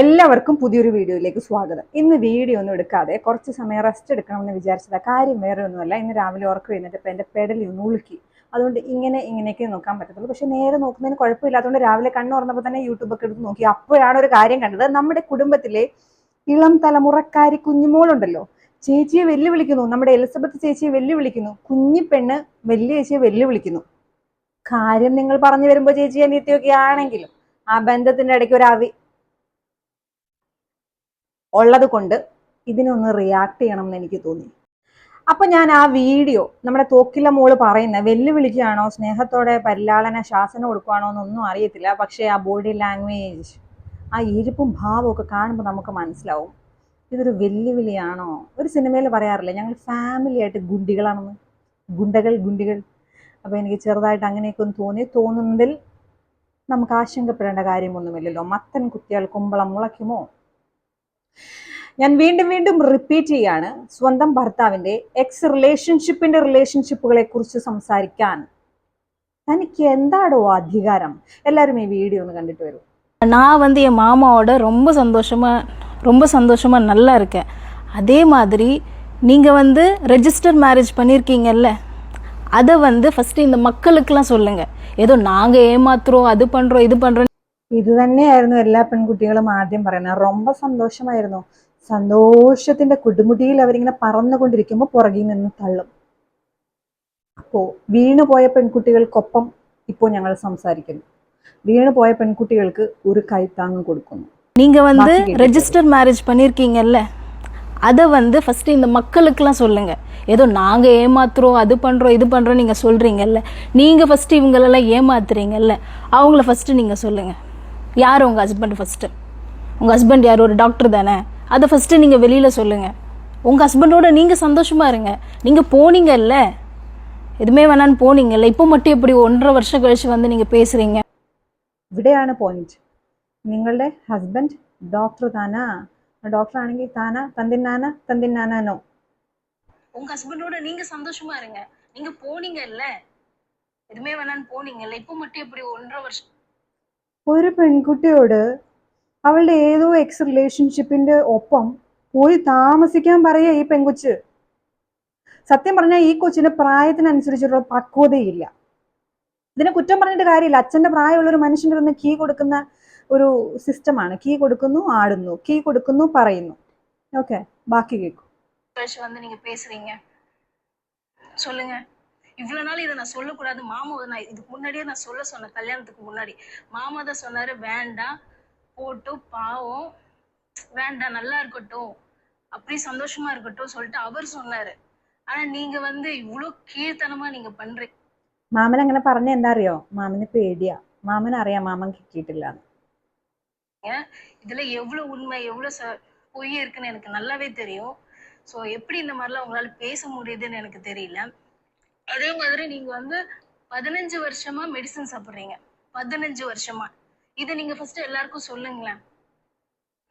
എല്ലാവർക്കും പുതിയൊരു വീഡിയോയിലേക്ക് സ്വാഗതം. ഇന്ന് വീഡിയോ ഒന്നും എടുക്കാതെ കുറച്ച് സമയം റെസ്റ്റ് എടുക്കണമെന്ന് വിചാരിച്ചതാണ് കാര്യം വേറെ ഒന്നുമല്ല ഇന്ന് രാവിലെ ഉറക്കം എഴുന്നേറ്റപ്പോൾ എന്റെ പെടലി ഒന്ന് ഉളുക്കി. അതുകൊണ്ട് ഇങ്ങനെ ഇങ്ങനെയൊക്കെ നോക്കാൻ പറ്റത്തുള്ളൂ. പക്ഷെ നേരെ നോക്കുന്നതിന് കുഴപ്പമില്ല. അതുകൊണ്ട് രാവിലെ കണ്ണു തുറന്നപ്പോൾ തന്നെ യൂട്യൂബ് ഒക്കെ എടുത്ത് നോക്കി. അപ്പോഴാണ് ഒരു കാര്യം കണ്ടത്. നമ്മുടെ കുടുംബത്തിലെ ഇളം തലമുറക്കാരി കുഞ്ഞുമോളുണ്ടല്ലോ. ചേച്ചിയെ വെല്ലുവിളിക്കുന്നു. നമ്മുടെ എലിസബത്ത് ചേച്ചിയെ വെല്ലുവിളിക്കുന്നു. കുഞ്ഞിപ്പെണ്ണ് വലിയ ചേച്ചിയെ വെല്ലുവിളിക്കുന്നു. കാര്യം നിങ്ങൾ പറഞ്ഞു വരുമ്പോൾ ചേച്ചി അനിയത്തിയൊക്കെ ആണെങ്കിലും ആ ബന്ധത്തിന്റെ ഇടയ്ക്ക് ഒരു അവി ഉള്ളത് കൊണ്ട് ഇതിനൊന്ന് റിയാക്ട് ചെയ്യണം എന്ന് എനിക്ക് തോന്നി. അപ്പൊ ഞാൻ ആ വീഡിയോ നമ്മുടെ തോക്കില മോൾ പറയുന്ന വെല്ലുവിളിക്കുകയാണോ സ്നേഹത്തോടെ പരിലാളന ശാസനം കൊടുക്കുകയാണോ എന്നൊന്നും അറിയത്തില്ല. പക്ഷേ ആ ബോഡി ലാംഗ്വേജ് ആ ഇരിപ്പും ഒക്കെ കാണുമ്പോൾ നമുക്ക് മനസ്സിലാവും. ഇതൊരു വെല്ലുവിളിയാണോ? ഒരു സിനിമയിൽ പറയാറില്ല ഞങ്ങൾ ഫാമിലി ആയിട്ട് ഗുണ്ടികളാണെന്ന്. ഗുണ്ടകൾ ഗുണ്ടികൾ. അപ്പോൾ എനിക്ക് ചെറുതായിട്ട് അങ്ങനെയൊക്കെ ഒന്ന് തോന്നി. തോന്നുന്നതിൽ നമുക്ക് ആശങ്കപ്പെടേണ്ട കാര്യമൊന്നുമില്ലല്ലോ. മത്തൻ കുത്തിയാൽ കുമ്പളം മുളയ്ക്കുമോ? ഞാൻ വീണ്ടും വീണ്ടും റിപ്പീറ്റ് ചെയ്യാണ് സ്വന്തം ഭർത്താവിന്റെ എക്സ് റിലേഷൻഷിപ്പിന്റെ റിലേഷൻഷിപ്പുകളെ കുറിച്ച് സംസാരിക്കാൻ തനിക്ക് എന്താടോ അധികാരം എല്ലാവരും ഈ വീഡിയോ ഒന്ന് കണ്ടിട്ട് വരും நான் வந்து என் மாமாவோட ரொம்ப சந்தோஷமா ரொம்ப சந்தோஷமா நல்லா இருக்கேன் அதே மாதிரி நீங்க வந்து ரெஜிஸ்டர் மேரேஜ் பண்ணியிருக்கீங்கல்ல அதை வந்து ஃபர்ஸ்ட் இந்த மக்களுக்கெல்லாம் சொல்லுங்க ஏதோ நாங்க ஏமாத்துறோம் அது பண்றோம் இது பண்றோம் ഇത് തന്നെയായിരുന്നു എല്ലാ പെൺകുട്ടികളും ആദ്യം പറയുന്നത് ரொம்ப സന്തോഷമായിരുന്നു സന്തോഷത്തിന്റെ കൊടുമുടിയിൽ അവരിങ്ങനെ പറന്നുകൊണ്ടിരിക്കുമ്പോൾ പുറകിൽ നിന്ന് തള്ളും അപ്പോ വീണുപോയ പെൺകുട്ടികൾക്കൊപ്പം ഇപ്പോൾ ഞങ്ങൾ സംസാരിക്കുന്നു വീണുപോയ പെൺകുട്ടികൾക്ക് ഒരു കൈത്താങ്ങ് കൊടുക്കുന്നു நீங்க வந்து பாக்கி கேட்டுட்டு. ரெஜிஸ்டர் மேரேஜ் பண்ணியிருக்கீங்கல்ல அதை வந்து ஃபர்ஸ்ட் இந்த மக்களுக்கெல்லாம் சொல்லுங்க ஏதோ நாங்க ஏமாத்துறோம் அது பண்றோம் இது பண்றோம் நீங்க சொல்றீங்கல்ல நீங்க ஃபர்ஸ்ட் இவங்களெல்லாம் ஏமாத்துறீங்கல்ல அவங்கள ஃபர்ஸ்ட் நீங்க சொல்லுங்க யார் உங்க ஹஸ்பண்ட் ஃபர்ஸ்ட் உங்க ஹஸ்பண்ட் யார் ஒரு டாக்டர் தானே அதை ஃபர்ஸ்ட் நீங்க வெளியில சொல்லுங்க உங்க ஹஸ்பண்டோட நீங்க சந்தோஷமா இருங்க நீங்க போனீங்கல்ல எதுவுமே வேணான்னு போனீங்கல்ல இப்போ மட்டும் எப்படி ஒன்றரை வருஷம் கழிச்சு வந்து நீங்க பேசுறீங்க ഇവിടെയാണ് പോയിന്റ് നിങ്ങളുടെ ഹസ്ബൻഡ് ഡോക്ടർ താനാ ഡോക്ടർ ആണെങ്കിൽ താനാ തന്തിന്നാന തന്തിന്നാനോ உங்க ஹஸ்பண்டோட நீங்க சந்தோஷமா இருங்க நீங்க போனீங்கல்ல எதுவுமே வேணான்னு போனீங்கல்ல இப்போ மட்டும் எப்படி ஒன்றரை வருஷம் ഒരു പെൺകുട്ടിയോട് അവളുടെ ഏതോ എക്സ് റിലേഷൻഷിപ്പിന്റെ ഒപ്പം പോയി താമസിക്കാൻ പറയുക ഈ പെൺകൊച്ച് സത്യം പറഞ്ഞാൽ ഈ കൊച്ചിന് പ്രായത്തിനനുസരിച്ചുള്ള പക്വതയില്ല ഇതിനെ കുറ്റം പറഞ്ഞിട്ട് കാര്യമില്ല അച്ഛന്റെ പ്രായമുള്ള ഒരു മനുഷ്യൻ്റെ ഒന്ന് കീ കൊടുക്കുന്ന ഒരു സിസ്റ്റമാണ് കീ കൊടുക്കുന്നു ആടുന്നു കീ കൊടുക്കുന്നു പറയുന്നു ഓക്കെ ബാക്കി കേൾക്കും கழிச்சு வந்து நீங்க பேசுறீங்க சொல்லுங்க இவ்வளவு நாள் இதை நான் சொல்லக்கூடாது மாமா நான் இதுக்கு முன்னாடியே நான் சொல்ல சொன்னேன் கல்யாணத்துக்கு முன்னாடி மாமா தான் சொன்னாரு வேண்டாம் போட்டு பாவம் வேண்டாம் நல்லா இருக்கட்டும் அப்படி சந்தோஷமா இருக்கட்டும் சொல்லிட்டு அவர் சொன்னாரு ஆனா நீங்க வந்து இவ்வளவு கீழ்த்தனமா நீங்க பண்றீங்க മാമൻ അങ്ങനെ പറഞ്ഞ എന്താ അറിയോ മാമന് പേടിയാ മാമൻ അറിയാം മാമൻ കിട്ടിയിട്ടില്ല இதுல எவ்வளவு உண்மை எவ்வளவு ச பொய் இருக்குன்னு எனக்கு நல்லாவே தெரியும் சோ எப்படி இந்த மாதிரிலாம் உங்களால பேச முடியுதுன்னு எனக்கு தெரியல அதே மாதிரி நீங்க வந்து பதினஞ்சு வருஷமா மெடிசன் சாப்பிடுறீங்க பதினஞ்சு வருஷமா இதை நீங்க ஃபர்ஸ்ட் எல்லாருக்கும் சொல்லுங்களேன்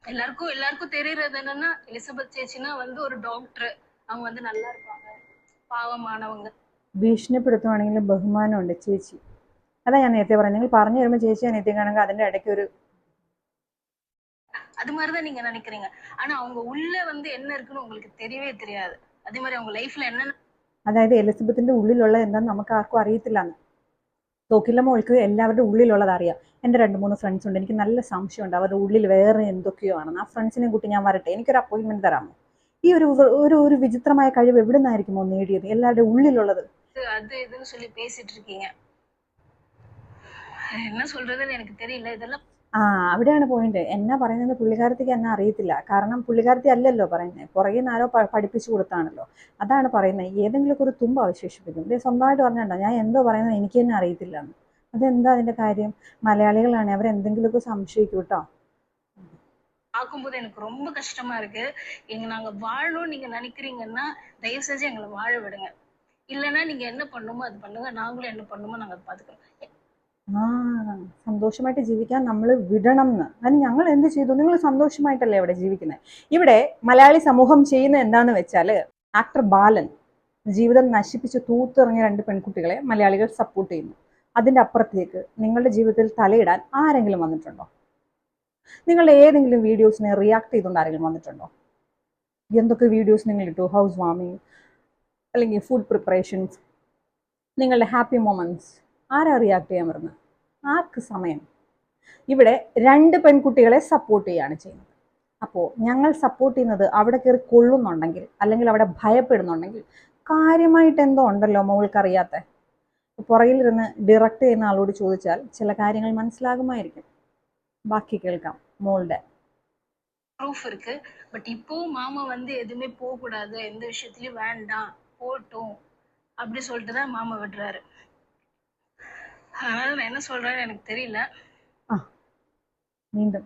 எல்லாருக்கும் எல்லாருக்கும் தெரியறது என்னன்னா எலிசபெத் சேச்சினா வந்து ஒரு டாக்டர் அவங்க வந்து நல்லா இருப்பாங்க பாவமானவங்க ഭീഷണിപ്പെടുത്തുവാണെങ്കിൽ ബഹുമാനമുണ്ട് ചേച്ചി അതാ ഞാൻ നേരത്തെ പറഞ്ഞത് നിങ്ങൾ പറഞ്ഞു വരുമ്പോൾ ചേച്ചി അനിയത്തി കാണുമ്പോൾ അതിന്റെ ഇടയ്ക്ക് ഒരു அது மாதிரிதான் நீங்க நினைக்கிறீங்க ஆனா அவங்க உள்ள வந்து என்ன இருக்குன்னு உங்களுக்கு தெரியவே தெரியாது அதே மாதிரி அவங்க லைஃப்ல என்னென்ன അതായത് എലിസബത്തിന്റെ ഉള്ളിലുള്ള എന്താന്ന് നമുക്ക് ആർക്കും അറിയത്തില്ലെന്ന് തോക്കില്ല മോൾക്ക് എല്ലാവരുടെ ഉള്ളിലുള്ളത് അറിയാം എൻ്റെ രണ്ട് മൂന്ന് ഫ്രണ്ട്സ് ഉണ്ട് എനിക്ക് നല്ല സംശയമുണ്ട് അവരുടെ ഉള്ളിൽ വേറെ എന്തൊക്കെയോ ആണെന്ന് ആ ഫ്രണ്ട്സിനെ കൂട്ടി ഞാൻ വരട്ടെ എനിക്കൊരു അപ്പോയിൻമെന്റ് തരാമോ ഈ ഒരു ഒരു ഒരു വിചിത്രമായ കഴിവ് എവിടെ നിന്നായിരിക്കുമോ നേടിയത് എല്ലാവരുടെ ഉള്ളിലുള്ളത് இது அது இதுன்னு சொல்லி பேசிட்டு இருக்கீங்க என்ன சொல்றதுன்னு எனக்கு தெரியல இதெல்லாம் ആ അവിടെയാണ് പോയിന്റ് എന്നാ പറയുന്നത് പുള്ളിക്കാരത്തിക്ക് എന്നെ അറിയത്തില്ല കാരണം പുള്ളിക്കാരത്തി അല്ലല്ലോ പറയുന്നത് പുറകെ നിന്ന് ആരോ പ- പഠിപ്പിച്ചു കൊടുത്താണല്ലോ അതാണ് പറയുന്നത് ഏതെങ്കിലുമൊക്കെ ഒരു തുമ്പ് അവശേഷിപ്പിക്കും ഇത് സ്വന്തമായിട്ട് പറഞ്ഞിട്ടുണ്ടോ ഞാൻ എന്തോ പറയുന്നത് എനിക്ക് തന്നെ അറിയത്തില്ല എന്ന് അതെന്താ അതിന്റെ കാര്യം മലയാളികളാണ് അവരെന്തെങ്കിലുമൊക്കെ സംശയിക്കും കേട്ടോ பார்க்கும்போது எனக்கு ரொம்ப கஷ்டமா இருக்கு எங்க நாங்க வாழணும்னு நீங்க நினைக்கிறீங்கன்னா தயவு செஞ்சு எங்களை வாழ விடுங்க இல்லைன்னா நீங்க என்ன பண்ணுமோ அது பண்ணுங்க நாங்களும் என்ன பண்ணுமோ நாங்க அதை பாத்துக்கிறோம் ആ സന്തോഷമായിട്ട് ജീവിക്കാൻ നമ്മൾ വിടണം എന്ന് അതിന് ഞങ്ങൾ എന്ത് ചെയ്തു? നിങ്ങൾ സന്തോഷമായിട്ടല്ലേ ഇവിടെ ജീവിക്കുന്നത് ഇവിടെ മലയാളി സമൂഹം ചെയ്യുന്ന എന്താന്ന് വെച്ചാൽ ആക്ടർ ബാലൻ ജീവിതം നശിപ്പിച്ച് തൂത്തെറിഞ്ഞ രണ്ട് പെൺകുട്ടികളെ മലയാളികൾ സപ്പോർട്ട് ചെയ്യുന്നു. അതിന്റെ അപ്പുറത്തേക്ക് നിങ്ങളുടെ ജീവിതത്തിൽ തലയിടാൻ ആരെങ്കിലും വന്നിട്ടുണ്ടോ? നിങ്ങളുടെ ഏതെങ്കിലും വീഡിയോസിനെ റിയാക്ട് ചെയ്തുകൊണ്ട് ആരെങ്കിലും വന്നിട്ടുണ്ടോ? എന്തൊക്കെ വീഡിയോസ് നിങ്ങൾ ഇട്ടു? ഹൗസ് വാമിങ് അല്ലെങ്കിൽ ഫുഡ് പ്രിപ്പറേഷൻസ് നിങ്ങളുടെ ഹാപ്പി മൊമെന്റ്സ് ആരാ റിയാക്ട് ചെയ്യാൻ വരുന്നത് ആർക്ക് സമയം ഇവിടെ രണ്ട് പെൺകുട്ടികളെ സപ്പോർട്ട് ചെയ്യുകയാണ് ചെയ്യുന്നത് അപ്പോൾ ഞങ്ങൾ സപ്പോർട്ട് ചെയ്യുന്നത് അവിടെ കയറി കൊള്ളുന്നുണ്ടെങ്കിൽ അല്ലെങ്കിൽ അവിടെ ഭയപ്പെടുന്നുണ്ടെങ്കിൽ കാര്യമായിട്ട് എന്തോ ഉണ്ടല്ലോ മോൾക്കറിയാത്ത പുറകിലിരുന്ന് ഡിറക്റ്റ് ചെയ്യുന്ന ആളോട് ചോദിച്ചാൽ ചില കാര്യങ്ങൾ മനസ്സിലാകുമായിരിക്കും ബാക്കി കേൾക്കാം മോളുടെ ப்ரூஃப் இருக்கு பட் இப்போவும் மாமா வந்து எதுவுமே போக கூடாது எந்த விஷயத்துலயும் வேண்டாம் போட்டும் அப்படி சொல்லிட்டு தான் மாமா விடுறாரு அதனால நான் என்ன சொல்றேன்னு எனக்கு தெரியல വീണ്ടും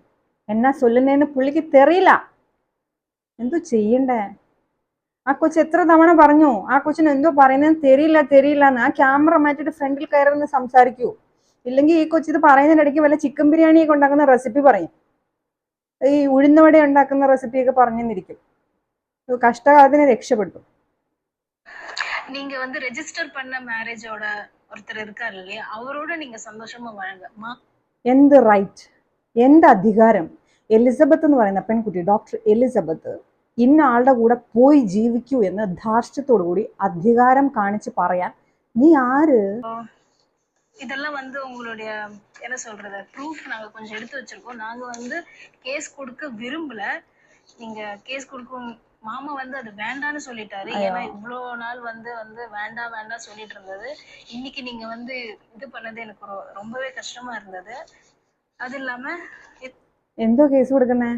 എന്നാ ചൊല്ലുന്നതെന്ന് പുള്ളിക്ക് തെറിയില്ല എന്തോ ചെയ്യണ്ടേ ആ കൊച്ചു എത്ര തവണ പറഞ്ഞു ആ കൊച്ചിന് എന്തോ പറയുന്നതെന്ന് തെരിയില്ല തെരിയില്ല എന്ന് ആ ക്യാമറ മാറ്റിട്ട് ഫ്രണ്ടിൽ കയറുന്ന സംസാരിക്കൂ ഇല്ലെങ്കിൽ ഈ കൊച്ചു ഇത് പറയുന്നതിന്റെ ഇടയ്ക്ക് വല്ല ചിക്കൻ ബിരിയാണിയൊക്കെ ഉണ്ടാക്കുന്ന റെസിപ്പി പറയും ഈ ഉഴുന്നുവട ഉണ്ടാക്കുന്ന റെസിപ്പിയൊക്കെ പറഞ്ഞെന്നിരിക്കും ഇത് കഷ്ടകാലത്തിന് രക്ഷപ്പെട്ടു நீங்க வந்து ரெஜிஸ்டர் பண்ண மேரேஜோட ஒருத்தர் இருக்காரு இல்லையா அவரோட நீங்க சந்தோஷமா வாழுங்க மா എന്ത് റൈറ്റ് എന്ത് അധികാരം എലിസബത്ത് എന്ന് പറയുന്ന പെൺകുട്ടി ഡോക്ടർ എലിസബത്ത് ഇന്ന ആളുടെ കൂടെ പോയി ജീവിക്കൂ എന്ന് ധാർഷ്ട്യത്തോടു കൂടി അധികാരം കാണിച്ച് പറയാൻ നീ ആര് இதெல்லாம் வந்து உங்களுடைய என்ன சொல்றது ப்ரூஃப் நாங்க கொஞ்சம் எடுத்து வச்சிருக்கோம் நாங்க வந்து கேஸ் கொடுக்க விரும்பல நீங்க கேஸ் கொடுக்கும் மாமா வந்து அது வேண்டான்னு சொல்லிட்டாரு ஏன்னா இவ்வளோ நாள் வந்து வந்து வேண்டாம் வேண்டாம் சொல்லிட்டு இருந்தது இன்னைக்கு நீங்க வந்து இது பண்ணது எனக்கு ரொ- ரொம்பவே கஷ்டமா இருந்தது அது இல்லாம இ- എന്തോ കേസ് കൊടുക്കുന്നേ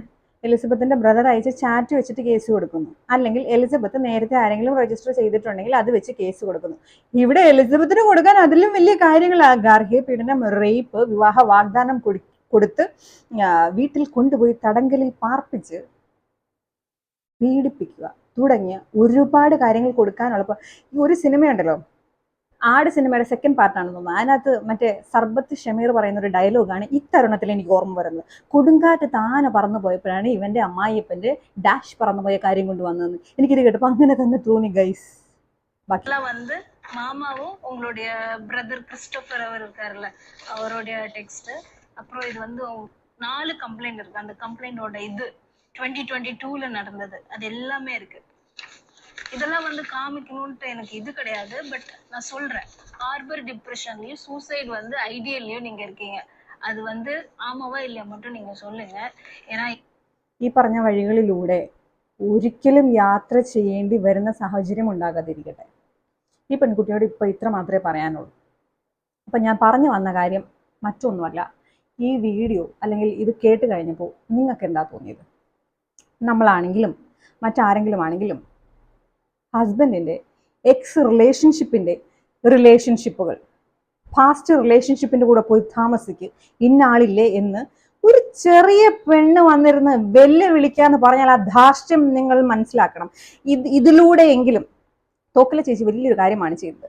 എലിസബത്തിന്റെ ബ്രദർ അയച്ച ചാറ്റ് വെച്ചിട്ട് കേസ് കൊടുക്കുന്നു അല്ലെങ്കിൽ എലിസബത്ത് നേരത്തെ ആരെങ്കിലും രജിസ്റ്റർ ചെയ്തിട്ടുണ്ടെങ്കിൽ അത് വെച്ച് കേസ് കൊടുക്കുന്നു ഇവിടെ എലിസബത്തിന് കൊടുക്കാൻ അതിലും വലിയ കാര്യങ്ങളാ ഗാർഹിക പീഡനം റേപ്പ് വിവാഹ വാഗ്ദാനം കൊടു- കൊടുത്ത് ആ, വീട്ടിൽ കൊണ്ടുപോയി തടങ്കലിൽ പാർപ്പിച്ച് പീഡിപ്പിക്കുക തുടങ്ങിയ ഒരുപാട് കാര്യങ്ങൾ കൊടുക്കാനുള്ള ഇപ്പൊ ഈ ഒരു സിനിമയുണ്ടല്ലോ ആട് സിനിമയുടെ സെക്കൻഡ് പാർട്ടാണെന്ന് തോന്നുന്നു അതിനകത്ത് മറ്റേ സർബത്ത് ഷമീർ പറയുന്ന ഒരു ഡയലോഗാണ് ഇത്തരുണത്തിൽ എനിക്ക് ഓർമ്മ വരുന്നത് കൊടുങ്കാറ്റ് താന പറന്നു പോയപ്പോഴാണ് ഇവന്റെ അമ്മായിയപ്പന്റെ ഡാഷ് പറന്നു പോയ കാര്യം കൊണ്ട് വന്നതെന്ന് എനിക്കിത് കേട്ടപ്പോൾ അങ്ങനെ തന്നെ തോന്നി ഗൈസ് ബാക്കി இதெல்லாம் வந்து மாமாவும் உங்களுடைய பிரதர் கிறிஸ்டோபர் அவர் இருக்காருல்ல அவருடைய டெக்ஸ்ட் அப்புறம் இது வந்து உங்க- நாலு கம்ப்ளைண்ட் இருக்கு அந்த கம்ப்ளைண்டோட இது டுவெண்ட்டி டுவெண்ட்டி டூல நடந்தது அது எல்லாமே இருக்கு இதெல்லாம் வந்து காமிக்கணும்ட்டு எனக்கு இது கிடையாது பட் நான் சொல்றேன் ஹார்பர் டிப்ரெஷன்லயும் சூசைட் வந்து ஐடியல்லையும் நீங்க இருக்கீங்க அது வந்து ஆமாவா இல்லையா மட்டும் நீங்க சொல்லுங்க ஏன்னா ഈ പറഞ്ഞ വഴികളിലൂടെ ഒരിക്കലും യാത്ര ചെയ്യേണ്ടി വരുന്ന സാഹചര്യം ഉണ്ടാകാതിരിക്കട്ടെ ഈ പെൺകുട്ടിയോട് ഇപ്പോൾ ഇത്ര മാത്രമേ പറയാനുള്ളൂ അപ്പം ഞാൻ പറഞ്ഞു വന്ന കാര്യം മറ്റൊന്നുമല്ല ഈ വീഡിയോ അല്ലെങ്കിൽ ഇത് കേട്ട് കഴിഞ്ഞപ്പോൾ നിങ്ങൾക്ക് എന്താ തോന്നിയത് നമ്മളാണെങ്കിലും മറ്റാരെങ്കിലും ആണെങ്കിലും ഹസ്ബൻഡിന്റെ എക്സ് റിലേഷൻഷിപ്പിന്റെ റിലേഷൻഷിപ്പുകൾ ഫാസ്റ്റ് റിലേഷൻഷിപ്പിന്റെ കൂടെ പോയി താമസിക്ക് ഇന്നാളില്ലേ എന്ന് ഒരു ചെറിയ പെണ്ണ് വന്നിരുന്ന് വെല്ലുവിളിക്കാന്ന് പറഞ്ഞാൽ ആ ധാർഷ്ട്യം നിങ്ങൾ മനസ്സിലാക്കണം. ഇത് ഇതിലൂടെയെങ്കിലും തോക്കിലെ ചേച്ചി വലിയൊരു കാര്യമാണ് ചെയ്തത്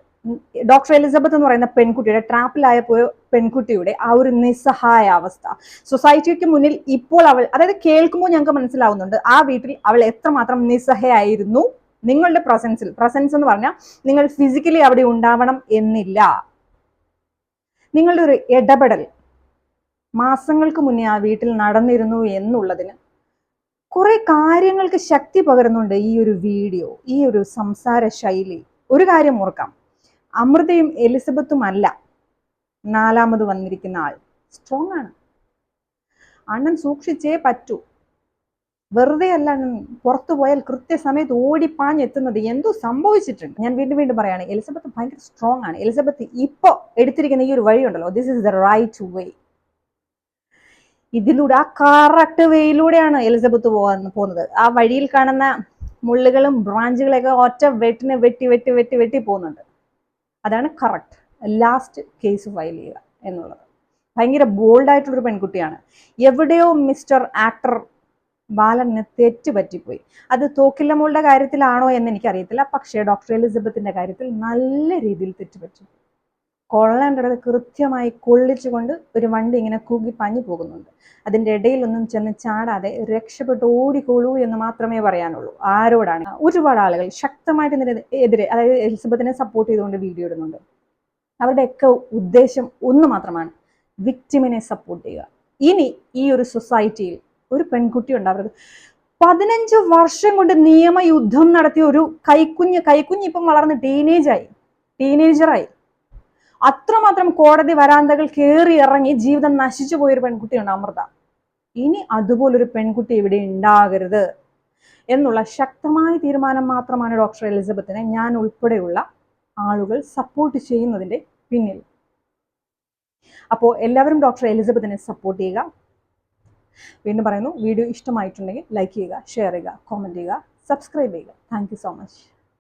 ഡോക്ടർ എലിസബത്ത് എന്ന് പറയുന്ന പെൺകുട്ടിയുടെ ട്രാപ്പിലായ പോയ പെൺകുട്ടിയുടെ ആ ഒരു നിസ്സഹായ അവസ്ഥ. സൊസൈറ്റിക്ക് മുന്നിൽ ഇപ്പോൾ അവൾ അതായത് കേൾക്കുമ്പോൾ ഞങ്ങൾക്ക് മനസ്സിലാവുന്നുണ്ട് ആ വീട്ടിൽ അവൾ എത്രമാത്രം നിസ്സഹയായിരുന്നു. നിങ്ങളുടെ പ്രസൻസിൽ പ്രസൻസ് എന്ന് പറഞ്ഞാൽ നിങ്ങൾ ഫിസിക്കലി അവിടെ ഉണ്ടാവണം എന്നില്ല. നിങ്ങളുടെ ഒരു ഇടപെടൽ മാസങ്ങൾക്ക് മുന്നേ ആ വീട്ടിൽ നടന്നിരുന്നു എന്നുള്ളതിന് കുറെ കാര്യങ്ങൾക്ക് ശക്തി പകരുന്നുണ്ട് ഈ ഒരു വീഡിയോ ഈ ഒരു സംസാര ശൈലി ഒരു കാര്യം ഓർക്കാം. അമൃതയും എലിസബത്തും അല്ല നാലാമത് വന്നിരിക്കുന്ന ആൾ. സ്ട്രോങ് ആണ്. അണ്ണൻ സൂക്ഷിച്ചേ പറ്റൂ. വെറുതെ അല്ല പുറത്തു പോയാൽ കൃത്യസമയത്ത് ഓടിപ്പാഞ്ഞെത്തുന്നത് എന്തോ സംഭവിച്ചിട്ടുണ്ട്. ഞാൻ വീണ്ടും വീണ്ടും പറയാണ് എലിസബത്ത് ഭയങ്കര സ്ട്രോങ് ആണ്. എലിസബത്ത് ഇപ്പോ എടുത്തിരിക്കുന്ന ഈ ഒരു വഴിയുണ്ടല്ലോ this is the right way ഇതിലൂടെ ആ കറക്റ്റ് വേയിലൂടെയാണ് എലിസബത്ത് പോകാൻ പോകുന്നത്. ആ വഴിയിൽ കാണുന്ന മുള്ളുകളും ബ്രാഞ്ചുകളൊക്കെ ഒറ്റ വെട്ടിന് വെട്ടി വെട്ടി വെട്ടി വെട്ടി പോകുന്നുണ്ട്. അതാണ് കറക്റ്റ് ലാസ്റ്റ് കേസ് ഫയൽ ചെയ്യുക എന്നുള്ളത്. ഭയങ്കര ബോൾഡായിട്ടുള്ളൊരു പെൺകുട്ടിയാണ്. എവിടെയോ മിസ്റ്റർ ആക്ടർ ബാലന് തെറ്റ് പറ്റിപ്പോയി. അത് തോക്കില്ലമ്മളുടെ കാര്യത്തിലാണോ എന്ന് എനിക്കറിയത്തില്ല. പക്ഷേ ഡോക്ടർ എലിസബത്തിന്റെ കാര്യത്തിൽ നല്ല രീതിയിൽ തെറ്റുപറ്റി കൊള്ളേണ്ടത് കൃത്യമായി കൊള്ളിച്ചുകൊണ്ട് ഒരു വണ്ടി ഇങ്ങനെ കൂകി പാഞ്ഞു പോകുന്നുണ്ട്. അതിന്റെ ഇടയിലൊന്നും ചെന്ന് ചാടാതെ രക്ഷപ്പെട്ട് ഓടിക്കോളൂ എന്ന് മാത്രമേ പറയാനുള്ളൂ. ആരോടാണ്? ഒരുപാട് ആളുകൾ ശക്തമായിട്ട് ഇതിന് എതിരെ അതായത് എലിസബത്തിനെ സപ്പോർട്ട് ചെയ്തുകൊണ്ട് വീഡിയോ ഇടുന്നുണ്ട്. അവരുടെയൊക്കെ ഉദ്ദേശം ഒന്ന് മാത്രമാണ് വിക്ടിമിനെ സപ്പോർട്ട് ചെയ്യുക. ഇനി ഈ ഒരു സൊസൈറ്റിയിൽ ഒരു പെൺകുട്ടി ഉണ്ടാവരുത്. പതിനഞ്ച് വർഷം കൊണ്ട് നിയമയുദ്ധം നടത്തിയ ഒരു കൈക്കുഞ്ഞ് കൈക്കുഞ്ഞ് ഇപ്പം വളർന്ന് ടീനേജായി ടീനേജറായി അത്രമാത്രം കോടതി വരാന്തകൾ കയറി ഇറങ്ങി ജീവിതം നശിച്ചു പോയൊരു പെൺകുട്ടിയാണ് അമൃത. ഇനി അതുപോലൊരു പെൺകുട്ടി ഇവിടെ ഉണ്ടാകരുത് എന്നുള്ള ശക്തമായ തീരുമാനം മാത്രമാണ് ഡോക്ടർ എലിസബത്തിനെ ഞാൻ ഉൾപ്പെടെയുള്ള ആളുകൾ സപ്പോർട്ട് ചെയ്യുന്നതിന്റെ പിന്നിൽ. അപ്പോൾ എല്ലാവരും ഡോക്ടർ എലിസബത്തിനെ സപ്പോർട്ട് ചെയ്യുക. വീണ്ടും പറയുന്നു വീഡിയോ ഇഷ്ടമായിട്ടുണ്ടെങ്കിൽ ലൈക്ക് ചെയ്യുക ഷെയർ ചെയ്യുക കോമന്റ് ചെയ്യുക സബ്സ്ക്രൈബ് ചെയ്യുക. Thank so much